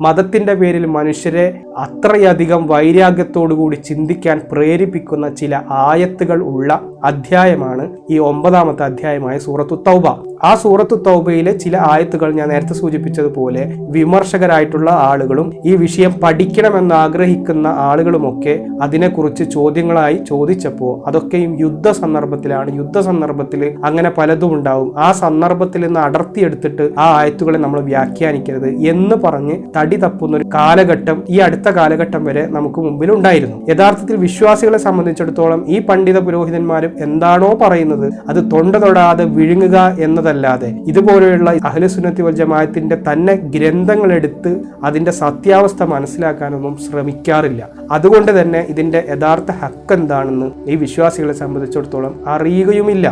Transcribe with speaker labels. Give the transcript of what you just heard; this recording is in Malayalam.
Speaker 1: മതത്തിന്റെ പേരിൽ മനുഷ്യരെ അത്രയധികം വൈരാഗ്യത്തോടുകൂടി ചിന്തിക്കാൻ പ്രേരിപ്പിക്കുന്ന ചില ആയത്തുകൾ ഉള്ള അധ്യായമാണ് ഈ ഒമ്പതാമത്തെ അധ്യായമായ സൂറത്തു തൗബ. ആ സൂറത്തു തൗബയിലെ ചില ആയത്തുകൾ ഞാൻ നേരത്തെ സൂചിപ്പിച്ചതുപോലെ വിമർശകരായിട്ടുള്ള ആളുകളും ഈ വിഷയം പഠിക്കണമെന്ന് ആഗ്രഹിക്കുന്ന ആളുകളുമൊക്കെ അതിനെക്കുറിച്ച് ചോദ്യങ്ങളായി ചോദിച്ചപ്പോൾ അതൊക്കെയും യുദ്ധ സന്ദർഭത്തിലാണ്. യുദ്ധ സന്ദർഭത്തിൽ അങ്ങനെ പലതും ഉണ്ടാവും. ആ സന്ദർഭത്തിൽ നിന്ന് അടർത്തിയെടുത്തിട്ട് ആ ആയത്തുകളെ നമ്മൾ വ്യാഖ്യാനിക്കരുത് എന്ന് പറഞ്ഞ് തടി തപ്പുന്ന ഒരു കാലഘട്ടം ഈ അടുത്ത കാലഘട്ടം വരെ നമുക്ക് മുമ്പിൽ ഉണ്ടായിരുന്നു യഥാർത്ഥത്തിൽ വിശ്വാസികളെ സംബന്ധിച്ചിടത്തോളം ഈ പണ്ഡിത പുരോഹിതന്മാരും എന്താണോ പറയുന്നത് അത് തൊണ്ട തൊടാതെ വിഴുങ്ങുക എന്നതല്ലാതെ ഇതുപോലെയുള്ള അഹ്ലുസുന്നത്തി വൽ ജമാഅത്തിന്റെ തന്നെ ഗ്രന്ഥങ്ങൾ എടുത്ത് അതിന്റെ സത്യാവസ്ഥ മനസ്സിലാക്കാനൊന്നും ശ്രമിക്കാറില്ല. അതുകൊണ്ട് തന്നെ ഇതിന്റെ യഥാർത്ഥ ഹക്ക് എന്താണെന്ന് ഈ വിശ്വാസികളെ സംബന്ധിച്ചിടത്തോളം അറിയുകയുമില്ല.